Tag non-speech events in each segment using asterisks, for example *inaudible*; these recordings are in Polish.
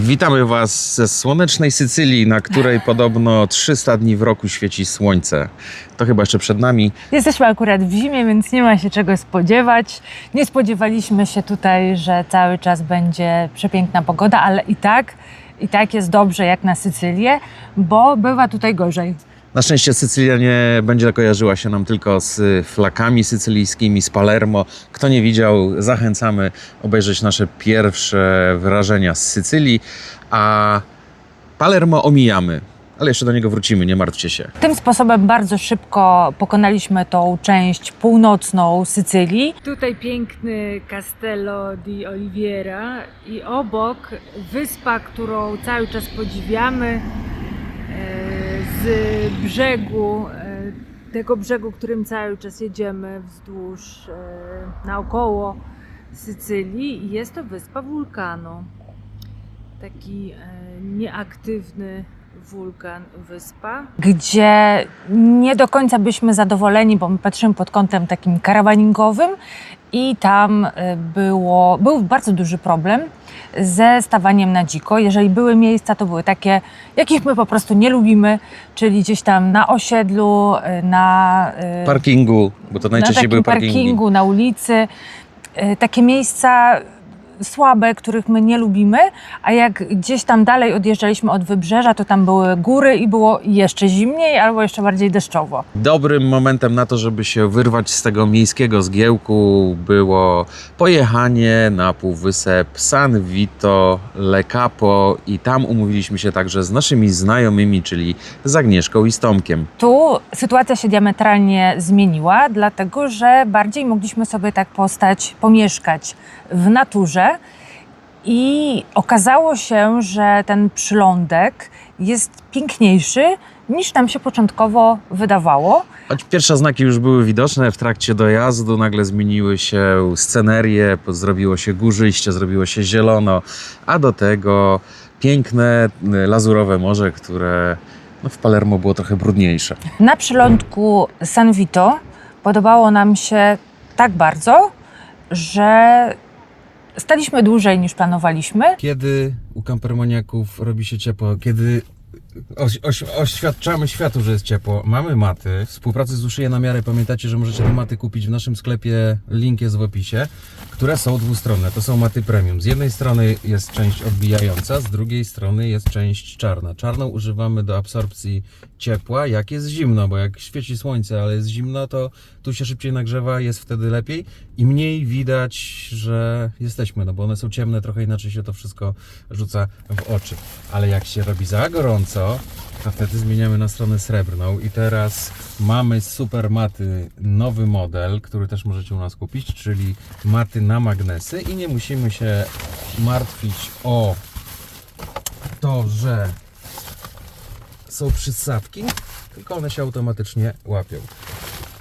Witamy Was ze słonecznej Sycylii, na której podobno 300 dni w roku świeci słońce. To chyba jeszcze przed nami. Jesteśmy akurat w zimie, więc nie ma się czego spodziewać. Nie spodziewaliśmy się tutaj, że cały czas będzie przepiękna pogoda, ale i tak, i tak jest dobrze jak na Sycylię, bo bywa tutaj gorzej. Na szczęście Sycylia nie będzie kojarzyła się nam tylko z flakami sycylijskimi, z Palermo. Kto nie widział, zachęcamy obejrzeć nasze pierwsze wrażenia z Sycylii, a Palermo omijamy. Ale jeszcze do niego wrócimy, nie martwcie się. Tym sposobem bardzo szybko pokonaliśmy tą część północną Sycylii. Tutaj piękny Castello di Oliviera i obok wyspa, którą cały czas podziwiamy e, brzegu, e, tego brzegu, którym cały czas jedziemy wzdłuż, e, naokoło Sycylii. Jest to wyspa wulkanu. Taki e, nieaktywny wulkan, wyspa. Gdzie nie do końca byliśmy zadowoleni, bo my patrzymy pod kątem takim karawaningowym i tam y, było, był bardzo duży problem ze stawaniem na dziko. Jeżeli były miejsca, to były takie, jakich my po prostu nie lubimy, czyli gdzieś tam na osiedlu, y, na, y, Parkingu, bo to na najczęściej takim były parkingi. parkingu, na ulicy. Takie miejsca słabe, których my nie lubimy, a jak gdzieś tam dalej odjeżdżaliśmy od wybrzeża, to tam były góry i było jeszcze zimniej albo jeszcze bardziej deszczowo. Dobrym momentem na to, żeby się wyrwać z tego miejskiego zgiełku było pojechanie na półwysep San Vito, Le Capo i tam umówiliśmy się także z naszymi znajomymi, czyli z Agnieszką i z Tomkiem. Tu sytuacja się diametralnie zmieniła, dlatego że bardziej mogliśmy sobie tak postać, pomieszkać w naturze. I okazało się, że ten przylądek jest piękniejszy niż nam się początkowo wydawało. Choć pierwsze znaki już były widoczne w trakcie dojazdu, nagle zmieniły się scenerie, zrobiło się górzyście, zrobiło się zielono, a do tego piękne, y, lazurowe morze, które no, w Palermo było trochę brudniejsze. Na przylądku San Vito podobało nam się tak bardzo, że staliśmy dłużej niż planowaliśmy. Kiedy u kampermaniaków robi się ciepło, kiedy oś, oś, oświadczamy światu, że jest ciepło, mamy maty, współpracy z Uszyje na miarę, pamiętacie, że możecie te maty kupić w naszym sklepie, link jest w opisie, które są dwustronne, to są maty premium. Z jednej strony jest część odbijająca, z drugiej strony jest część czarna. Czarną używamy do absorpcji ciepła, jak jest zimno, bo jak świeci słońce, ale jest zimno, to tu się szybciej nagrzewa, jest wtedy lepiej i mniej widać, że jesteśmy, no bo one są ciemne, trochę inaczej się to wszystko rzuca w oczy. Ale jak się robi za gorąco, to wtedy zmieniamy na stronę srebrną i teraz mamy super maty, nowy model, który też możecie u nas kupić, czyli maty na magnesy i nie musimy się martwić o to, że są przystawki, tylko one się automatycznie łapią.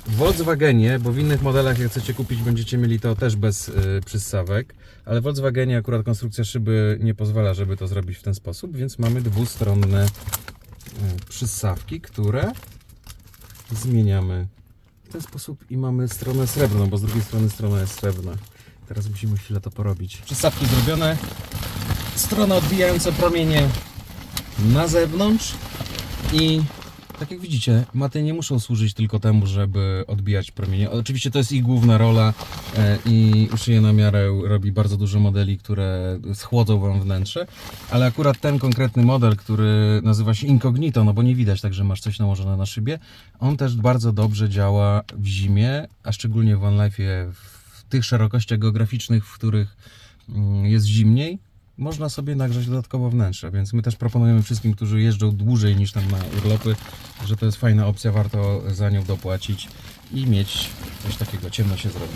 W Volkswagenie, bo w innych modelach jak chcecie kupić będziecie mieli to też bez y, przystawek, ale w Volkswagenie akurat konstrukcja szyby nie pozwala, żeby to zrobić w ten sposób, więc mamy dwustronne y, przystawki, które zmieniamy w ten sposób i mamy stronę srebrną, bo z drugiej strony strona jest srebrna. Teraz musimy chwilę to porobić. Przystawki zrobione, strona odbijająca promienie na zewnątrz i tak jak widzicie, maty nie muszą służyć tylko temu, żeby odbijać promienie. Oczywiście to jest ich główna rola e, i uszyje na miarę robi bardzo dużo modeli, które schłodzą Wam wnętrze, ale akurat ten konkretny model, który nazywa się Incognito, no bo nie widać tak, że masz coś nałożone na szybie, on też bardzo dobrze działa w zimie, a szczególnie w OneLife w tych szerokościach geograficznych, w których mm, jest zimniej, można sobie nagrzać dodatkowo wnętrze, więc my też proponujemy wszystkim, którzy jeżdżą dłużej niż tam na urlopy, że to jest fajna opcja, warto za nią dopłacić i mieć coś takiego, ciemno się zrobi.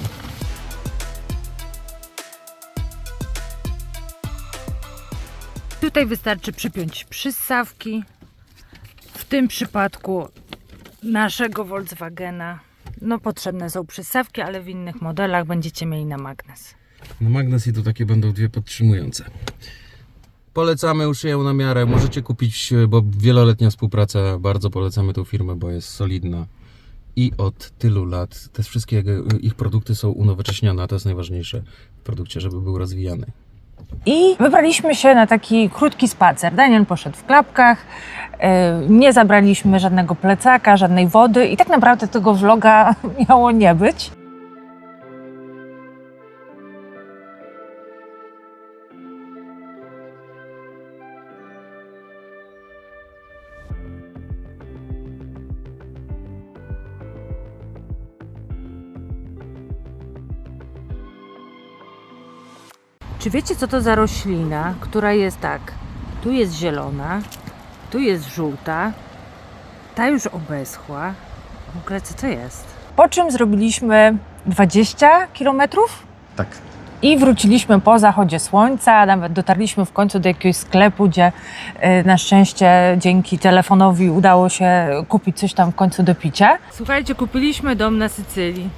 Tutaj wystarczy przypiąć przystawki. W tym przypadku naszego Volkswagena no potrzebne są przystawki, ale w innych modelach będziecie mieli na magnes. Na magnes i tu takie będą dwie podtrzymujące. Polecamy, uszyję na miarę. Możecie kupić, bo wieloletnia współpraca, bardzo polecamy tą firmę, bo jest solidna. I od tylu lat te wszystkie ich produkty są unowocześnione, a to jest najważniejsze w produkcie, żeby był rozwijany. I wybraliśmy się na taki krótki spacer. Daniel poszedł w klapkach, e, nie zabraliśmy żadnego plecaka, żadnej wody i tak naprawdę tego vloga *laughs* miało nie być. Czy wiecie, co to za roślina, która jest tak? Tu jest zielona, tu jest żółta, ta już obeschła. W ogóle co to jest? Po czym zrobiliśmy 20 kilometrów Tak. i wróciliśmy po zachodzie słońca. Nawet dotarliśmy w końcu do jakiegoś sklepu, gdzie y, na szczęście dzięki telefonowi udało się kupić coś tam w końcu do picia. Słuchajcie, kupiliśmy dom na Sycylii.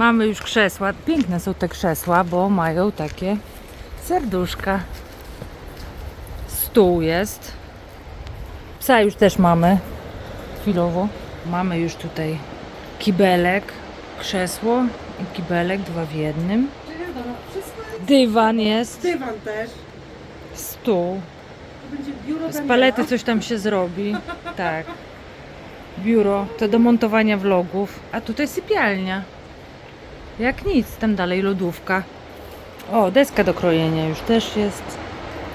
Mamy już krzesła. Piękne są te krzesła, bo mają takie serduszka. Stół jest. Psa już też mamy. Chwilowo. Mamy już tutaj kibelek, krzesło i kibelek, dwa w jednym. Dywan jest, Dywan też. stół. Z palety coś tam się zrobi. Tak. Biuro to do montowania vlogów. A tutaj sypialnia. Jak nic, tam dalej lodówka. O, deska do krojenia już też jest.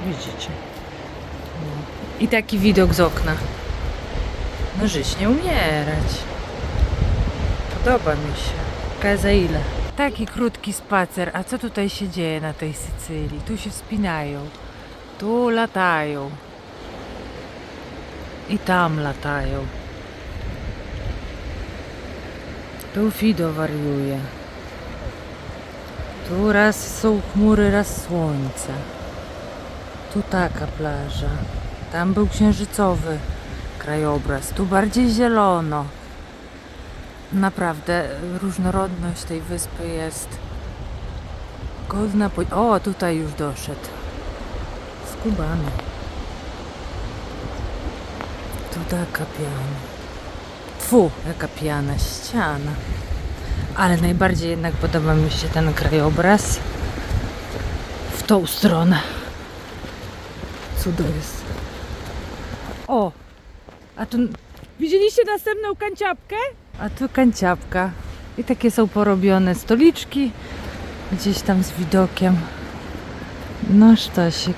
Widzicie. I taki widok z okna. No żyć nie umierać. Podoba mi się. Ciekawe za ile. Taki krótki spacer. A co tutaj się dzieje na tej Sycylii? Tu się wspinają. Tu latają. I tam latają. Tu Fido wariuje. Tu raz są chmury, raz słońce. Tu taka plaża. Tam był księżycowy krajobraz. Tu bardziej zielono. Naprawdę różnorodność tej wyspy jest godna. Po... O, tutaj już doszedł. Skubany. Tu taka piana. Tfu, jaka piana, ściana. Ale najbardziej jednak podoba mi się ten krajobraz w tą stronę. Cudo jest. O! A tu widzieliście następną kanciapkę? A tu kanciapka. I takie są porobione stoliczki gdzieś tam z widokiem. No sztosik.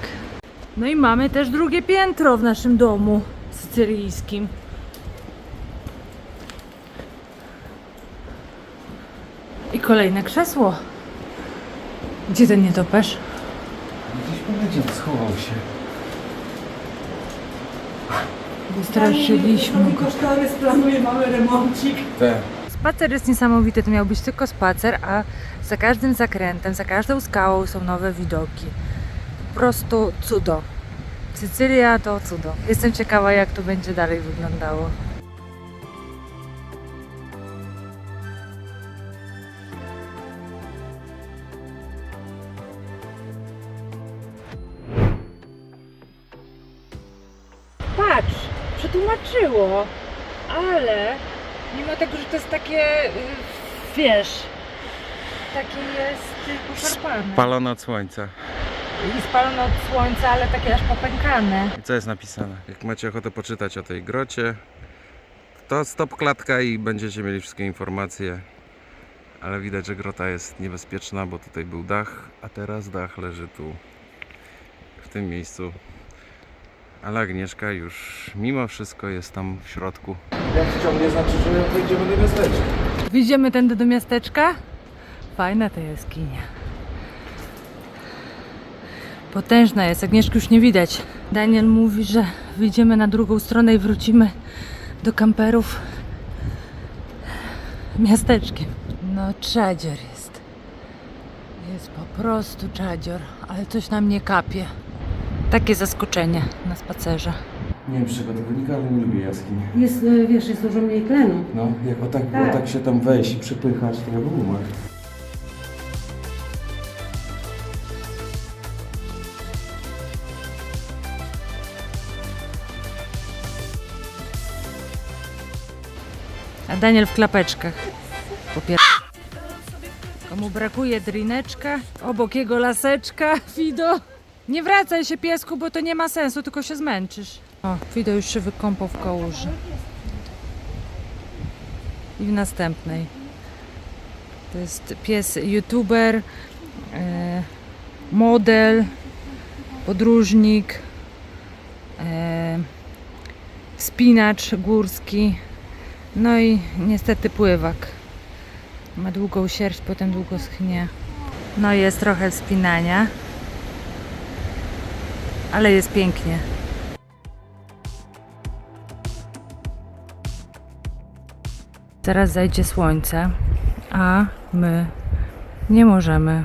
No i mamy też drugie piętro w naszym domu sycylijskim. I kolejne krzesło. Gdzie ten nietoperz? Gdzieś powiedział, schował się. Wystraszyliśmy go. kosztorys planuje mały remoncik. Te. Spacer jest niesamowity, to miał być tylko spacer, a za każdym zakrętem, za każdą skałą są nowe widoki. Po prostu cudo. Sycylia to cudo. Jestem ciekawa, jak to będzie dalej wyglądało. Patrz, przetłumaczyło, ale mimo tego, że to jest takie, y, wiesz, takie jest poszarpane. Palone od słońca. I spalone od słońca, ale takie aż popękane. I co jest napisane? Jak macie ochotę poczytać o tej grocie, to stop klatka i będziecie mieli wszystkie informacje. Ale widać, że grota jest niebezpieczna, bo tutaj był dach, a teraz dach leży tu, w tym miejscu. Ale Agnieszka już mimo wszystko jest tam w środku. Jak ściągnie, znaczy, że wejdziemy do miasteczka. Widzimy tędy do miasteczka? Fajna ta jaskinia. Potężna jest, Agnieszki już nie widać. Daniel mówi, że wyjdziemy na drugą stronę i wrócimy do kamperów miasteczkiem. No, czadzior jest. Jest po prostu czadzior, ale coś nam nie kapie. Takie zaskoczenie na spacerze. Nie wiem z czego to wynika, ale nie lubię jaskiń. Jest, e, wiesz, jest dużo mniej tlenu. No, jak o tak, Tak. o tak się tam wejść i przypychać, to ja bym umarł. A Daniel w klapeczkach. Po pier... Komu brakuje drineczka, obok jego laseczka, Fido. Nie wracaj się piesku, bo to nie ma sensu, tylko się zmęczysz. O, Fido już się wykąpał w kałuży. I w następnej. To jest pies youtuber, e, model, podróżnik, e, wspinacz górski, no i niestety pływak. Ma długą sierść, potem długo schnie. No jest trochę wspinania, ale jest pięknie. Teraz zajdzie słońce, a my nie możemy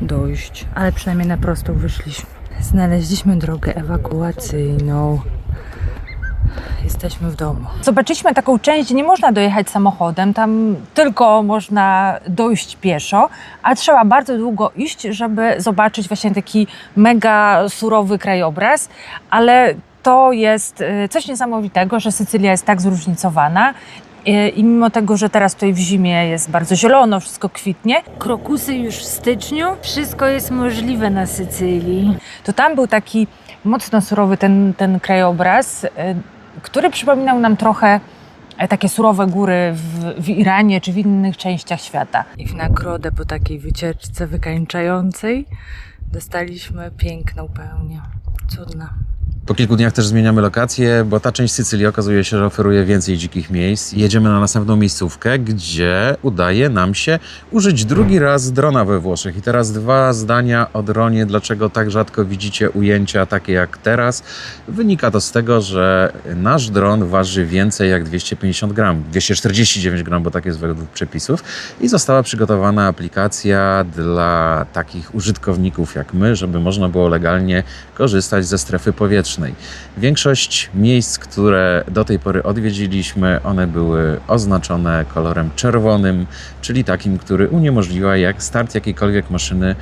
dojść, ale przynajmniej na prostą wyszliśmy. Znaleźliśmy drogę ewakuacyjną. Jesteśmy w domu. Zobaczyliśmy taką część, gdzie nie można dojechać samochodem, tam tylko można dojść pieszo, a trzeba bardzo długo iść, żeby zobaczyć właśnie taki mega surowy krajobraz, ale to jest y, coś niesamowitego, że Sycylia jest tak zróżnicowana y, i mimo tego, że teraz tutaj w zimie jest bardzo zielono, wszystko kwitnie. Krokusy już w styczniu, wszystko jest możliwe na Sycylii. To tam był taki mocno surowy ten, ten krajobraz, y, który przypominał nam trochę e, takie surowe góry w, w Iranie czy w innych częściach świata. I w nagrodę po takiej wycieczce wykańczającej dostaliśmy piękną pełnię. Cudna. Po kilku dniach też zmieniamy lokację, bo ta część Sycylii okazuje się, że oferuje więcej dzikich miejsc. Jedziemy na następną miejscówkę, gdzie udaje nam się użyć drugi raz drona we Włoszech. I teraz dwa zdania o dronie, dlaczego tak rzadko widzicie ujęcia takie jak teraz. Wynika to z tego, że nasz dron waży więcej jak 250 gram, 249 gram, bo tak jest według przepisów. I została przygotowana aplikacja dla takich użytkowników jak my, żeby można było legalnie korzystać ze strefy powietrznej. Większość miejsc, które do tej pory odwiedziliśmy, one były oznaczone kolorem czerwonym, czyli takim, który uniemożliwia jak start jakiejkolwiek maszyny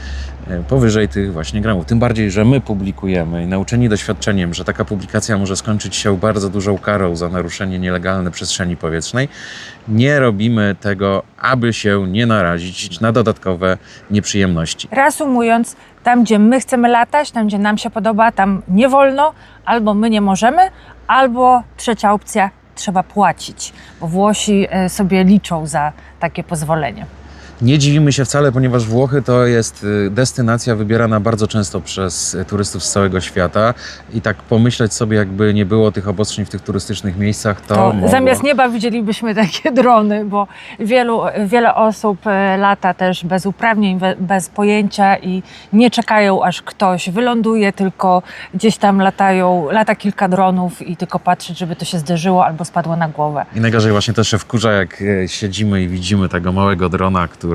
e, powyżej tych właśnie gramów. Tym bardziej, że my publikujemy nauczeni doświadczeniem, że taka publikacja może skończyć się bardzo dużą karą za naruszenie nielegalnej przestrzeni powietrznej, nie robimy tego, aby się nie narazić na dodatkowe nieprzyjemności. Reasumując, tam gdzie my chcemy latać, tam gdzie nam się podoba, tam nie wolno, albo my nie możemy, albo trzecia opcja, trzeba płacić, bo Włosi e, sobie liczą za takie pozwolenie. Nie dziwimy się wcale, ponieważ Włochy to jest y, destynacja wybierana bardzo często przez y, turystów z całego świata i tak pomyśleć sobie, jakby nie było tych obostrzeń w tych turystycznych miejscach, to, To mogło... zamiast nieba widzielibyśmy *laughs* takie drony, bo wielu, wiele osób e, lata też bez uprawnień, bez pojęcia i nie czekają aż ktoś wyląduje, tylko gdzieś tam latają, lata kilka dronów i tylko patrzeć, żeby to się zderzyło albo spadło na głowę. I najgorzej właśnie też się wkurza, jak siedzimy i widzimy tego małego drona, który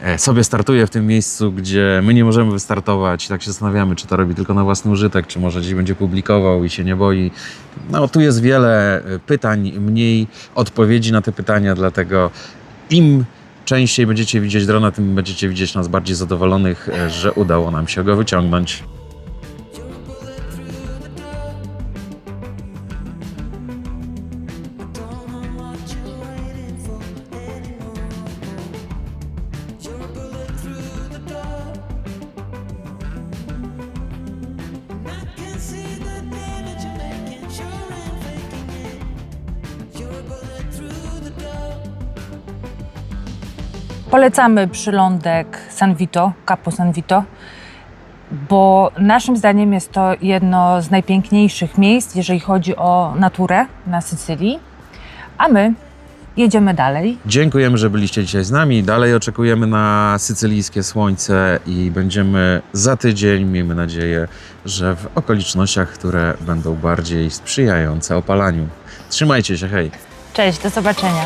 e, sobie startuje w tym miejscu, gdzie my nie możemy wystartować tak się zastanawiamy, czy to robi tylko na własny użytek, czy może gdzieś będzie publikował i się nie boi. No tu jest wiele e, pytań, mniej odpowiedzi na te pytania, dlatego im częściej będziecie widzieć drona, tym będziecie widzieć nas bardziej zadowolonych, e, że udało nam się go wyciągnąć. Polecamy przylądek San Vito, Capo San Vito, bo naszym zdaniem jest to jedno z najpiękniejszych miejsc, jeżeli chodzi o naturę na Sycylii. A my jedziemy dalej. Dziękujemy, że byliście dzisiaj z nami. Dalej oczekujemy na sycylijskie słońce i będziemy za tydzień, miejmy nadzieję, że w okolicznościach, które będą bardziej sprzyjające opalaniu. Trzymajcie się, hej! Cześć, do zobaczenia.